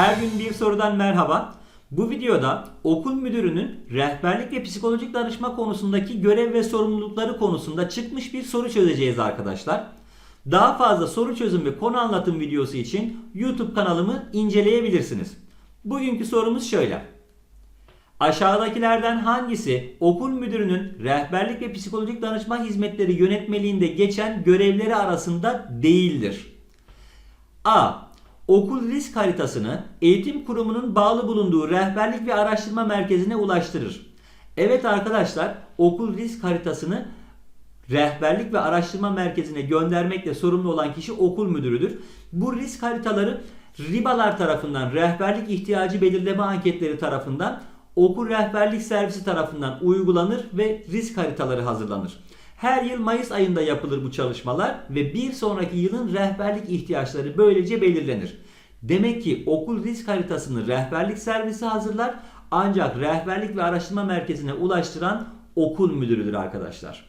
Her gün bir sorudan merhaba. Bu videoda okul müdürünün rehberlik ve psikolojik danışma konusundaki görev ve sorumlulukları konusunda çıkmış bir soru çözeceğiz arkadaşlar. Daha fazla soru çözüm ve konu anlatım videosu için YouTube kanalımı inceleyebilirsiniz. Bugünkü sorumuz şöyle. Aşağıdakilerden hangisi okul müdürünün rehberlik ve psikolojik danışma hizmetleri yönetmeliğinde geçen görevleri arasında değildir? A. Okul risk haritasını eğitim kurumunun bağlı bulunduğu rehberlik ve araştırma merkezine ulaştırır. Evet arkadaşlar, okul risk haritasını rehberlik ve araştırma merkezine göndermekle sorumlu olan kişi okul müdürüdür. Bu risk haritaları RIBA'lar tarafından rehberlik ihtiyacı belirleme anketleri tarafından okul rehberlik servisi tarafından uygulanır ve risk haritaları hazırlanır. Her yıl Mayıs ayında yapılır bu çalışmalar ve bir sonraki yılın rehberlik ihtiyaçları böylece belirlenir. Demek ki okul risk haritasını rehberlik servisi hazırlar ancak rehberlik ve araştırma merkezine ulaştıran okul müdürüdür arkadaşlar.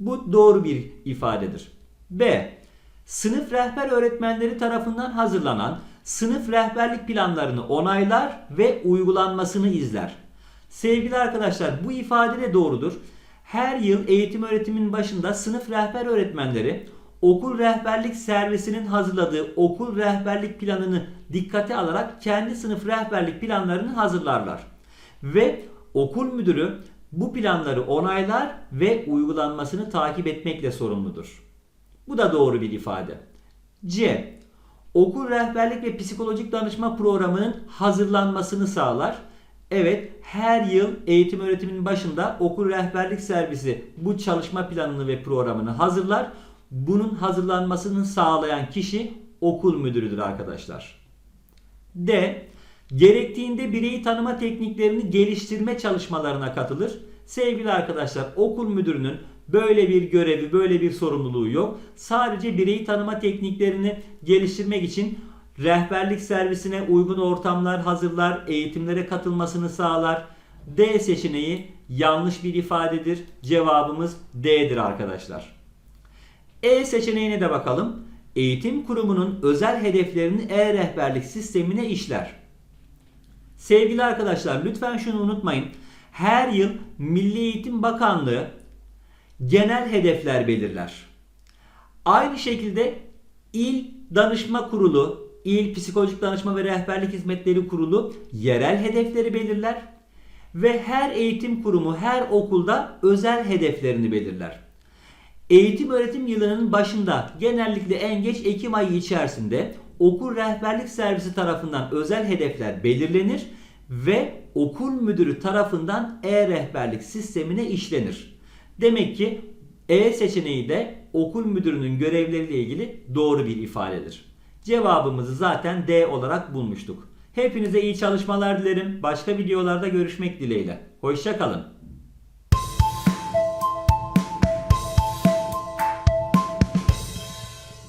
Bu doğru bir ifadedir. B. Sınıf rehber öğretmenleri tarafından hazırlanan sınıf rehberlik planlarını onaylar ve uygulanmasını izler. Sevgili arkadaşlar bu ifade de doğrudur. Her yıl eğitim öğretimin başında sınıf rehber öğretmenleri okul rehberlik servisinin hazırladığı okul rehberlik planını dikkate alarak kendi sınıf rehberlik planlarını hazırlarlar. Ve okul müdürü bu planları onaylar ve uygulanmasını takip etmekle sorumludur. Bu da doğru bir ifade. C. Okul rehberlik ve psikolojik danışma programının hazırlanmasını sağlar. Evet, her yıl eğitim öğretimin başında okul rehberlik servisi bu çalışma planını ve programını hazırlar. Bunun hazırlanmasını sağlayan kişi okul müdürüdür arkadaşlar. D. Gerektiğinde bireyi tanıma tekniklerini geliştirme çalışmalarına katılır. Sevgili arkadaşlar okul müdürünün böyle bir görevi, böyle bir sorumluluğu yok. Sadece bireyi tanıma tekniklerini geliştirmek için rehberlik servisine uygun ortamlar hazırlar, eğitimlere katılmasını sağlar. D seçeneği yanlış bir ifadedir. Cevabımız D'dir arkadaşlar. E seçeneğine de bakalım. Eğitim kurumunun özel hedeflerini e-rehberlik sistemine işler. Sevgili arkadaşlar lütfen şunu unutmayın. Her yıl Milli Eğitim Bakanlığı genel hedefler belirler. Aynı şekilde İl Danışma Kurulu, İl Psikolojik Danışma ve Rehberlik Hizmetleri Kurulu yerel hedefleri belirler ve her eğitim kurumu her okulda özel hedeflerini belirler. Eğitim öğretim yılının başında genellikle en geç Ekim ayı içerisinde okul rehberlik servisi tarafından özel hedefler belirlenir ve okul müdürü tarafından e-rehberlik sistemine işlenir. Demek ki E seçeneği de okul müdürünün görevleriyle ilgili doğru bir ifadedir. Cevabımızı zaten D olarak bulmuştuk. Hepinize iyi çalışmalar dilerim. Başka videolarda görüşmek dileğiyle. Hoşçakalın.